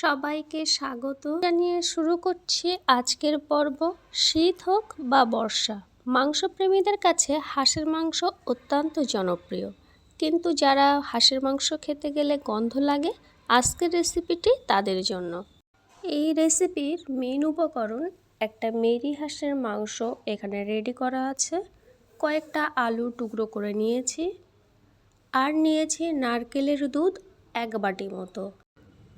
সবাইকে স্বাগত জানিয়ে শুরু করছি আজকের পর্ব। শীত হোক বা বর্ষা, মাংসপ্রেমীদের কাছে হাঁসের মাংস অত্যন্ত জনপ্রিয়। কিন্তু যারা হাঁসের মাংস খেতে গেলে গন্ধ লাগে, আজকের রেসিপিটি তাদের জন্য। এই রেসিপির মেন উপকরণ একটা মেরি হাঁসের মাংস এখানে রেডি করা আছে। কয়েকটা আলু টুকরো করে নিয়েছি। আর নিয়েছি নারকেলের দুধ এক বাটি মতো।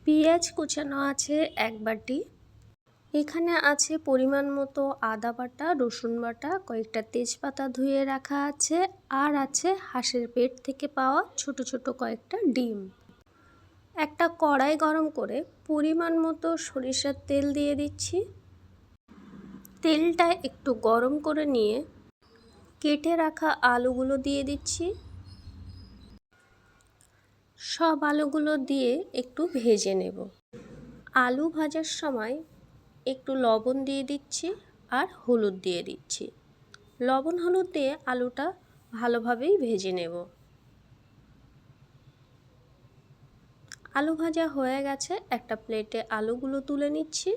পেঁয়াজ কুচানো আছে এক বাটি। এখানে আছে পরিমাণ মতো আদা বাটা, রসুন বাটা, কয়েকটা তেজপাতা ধুয়ে রাখা আছে, আর আছে হাঁসের পেট থেকে পাওয়া ছোট ছোট কয়েকটা ডিম। একটা কড়াই গরম করে পরিমাণ মতো সরিষার তেল দিয়ে দিচ্ছি। তেলটা একটু গরম করে নিয়ে কেটে রাখা আলুগুলো দিয়ে দিচ্ছি। সব আলুগুলো দিয়ে একটু ভেজে নেব। আলু ভাজার সময় একটু লবণ দিয়ে দিচ্ছি আর হলুদ দিয়ে দিচ্ছি। লবণ হলুদ দিয়ে আলুটা ভালোভাবেই ভেজে নেব। আলু ভাজা হয়ে গেছে, একটা প্লেটে আলুগুলো তুলে নিচ্ছি।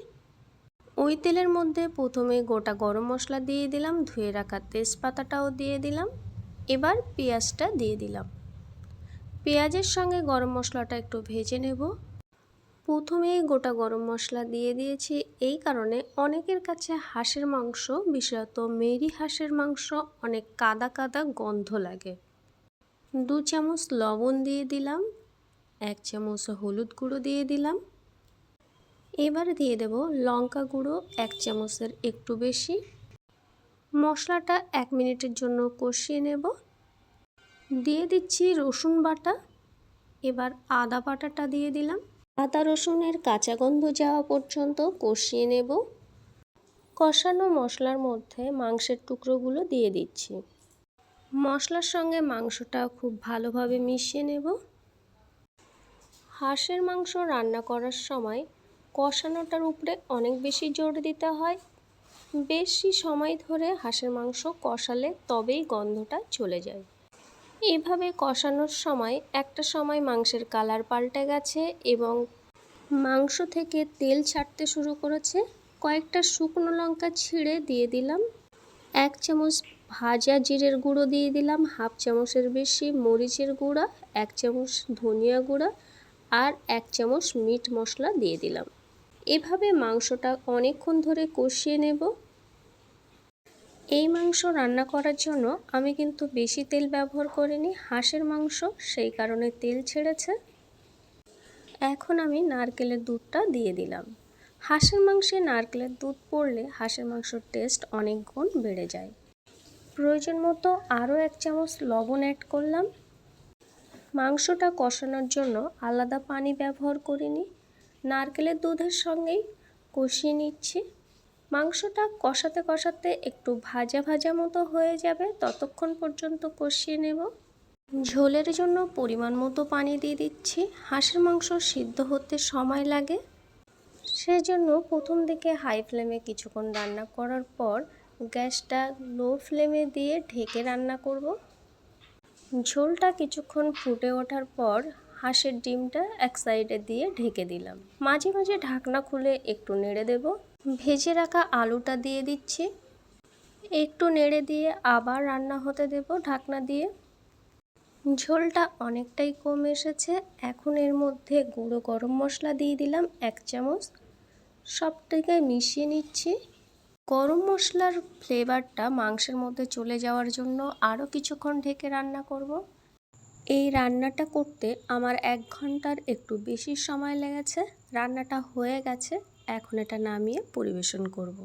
ওই তেলের মধ্যে প্রথমে গোটা গরম মশলা দিয়ে দিলাম, ধুয়ে রাখা তেজপাতাটাও দিয়ে দিলাম। এবার পেঁয়াজটা দিয়ে দিলাম। পেঁয়াজের সঙ্গে গরম মশলাটা একটু ভেজে নেব। প্রথমেই গোটা গরম মশলা দিয়ে দিয়েছি। এই কারণে অনেকের কাছে হাঁসের মাংস, বিশেষত মেরি হাঁসের মাংস, অনেক কাদা কাদা গন্ধ লাগে। দু চামচ লবণ দিয়ে দিলাম, এক চামচ হলুদ গুঁড়ো দিয়ে দিলাম। এবার দিয়ে দেব লঙ্কা গুঁড়ো, এক চামচের একটু বেশি। মশলাটা এক মিনিটের জন্য কষিয়ে নেব। দিয়ে দিচ্ছি রসুন বাটা। এবার আদা বাটাটা দিয়ে দিলাম। আদা রসুনের কাঁচা গন্ধ যাওয়া পর্যন্ত কষিয়ে নেব। কষানো মশলার মধ্যে মাংসের টুকরোগুলো দিয়ে দিচ্ছি। মশলার সঙ্গে মাংসটা খুব ভালোভাবে মিশিয়ে নেব। হাঁসের মাংস রান্না করার সময় কষানোটার উপরে অনেক বেশি জোর দিতে হয়। বেশি সময় ধরে হাঁসের মাংস কষালে তবেই গন্ধটা চলে যায়। এভাবে কষানোর সময় একটা সময় মাংসের কালার পাল্টে গেছে এবং মাংস থেকে তেল ছাড়তে শুরু করেছে। কয়েকটা শুকনো লঙ্কা ছিঁড়ে দিয়ে দিলাম। এক চামচ ভাজা জিরের গুঁড়ো দিয়ে দিলাম, হাফ চামচের বেশি মরিচের গুঁড়া, এক চামচ ধনিয়া গুঁড়া আর এক চামচ মিট মশলা দিয়ে দিলাম। এভাবে মাংসটা অনেকক্ষণ ধরে কষিয়ে নেব। এই মাংস রান্না করার জন্য আমি কিন্তু বেশি তেল ব্যবহার করিনি, হাঁসের মাংস, সেই কারণে তেল ছেড়েছে। এখন আমি নারকেলের দুধটা দিয়ে দিলাম। হাঁসের মাংসে নারকেলের দুধ পড়লে হাঁসের মাংসর টেস্ট অনেক গুণ বেড়ে যায়। প্রয়োজন মতো আরও এক চামচ লবণ অ্যাড করলাম। মাংসটা কষানোর জন্য আলাদা পানি ব্যবহার করিনি। নারকেলের দুধের সঙ্গেই কষিয়ে নিচ্ছি। মাংসটা কষাতে কষাতে একটু ভাজা ভাজা মতো হয়ে যাবে, ততক্ষণ পর্যন্ত কষিয়ে নেব। ঝোলের জন্য পরিমাণ মতো পানি দিয়ে দিচ্ছি। হাঁসের মাংস সিদ্ধ হতে সময় লাগে। সেজন্য প্রথম দিকে হাই ফ্লেমে কিছুক্ষণ রান্না করার পর গ্যাসটা লো ফ্লেমে দিয়ে ঢেকে রান্না করব। ঝোলটা কিছুক্ষণ ফুটে ওঠার পর হাঁসের ডিমটা এক সাইডে দিয়ে ঢেকে দিলাম। মাঝে মাঝে ঢাকনা খুলে একটু নেড়ে দেব। ভেজে রাখা আলুটা দিয়ে দিচ্ছি। একটু নেড়ে দিয়ে আবার রান্না হতে দেব ঢাকনা দিয়ে। ঝোলটা অনেকটাই কম এসেছে। এখন এর মধ্যে গুঁড়ো গরম মশলা দিয়ে দিলাম এক চামচ। সবটাকে মিশিয়ে নিচ্ছি। গরম মশলার ফ্লেভারটা মাংসের মধ্যে চলে যাওয়ার জন্য আরও কিছুক্ষণ ঢেকে রান্না করব। এই রান্নাটা করতে আমার এক ঘণ্টার একটু বেশি সময় লেগেছে। রান্নাটা হয়ে গেছে। এখন এটা নামিয়ে পরিবেশন করব।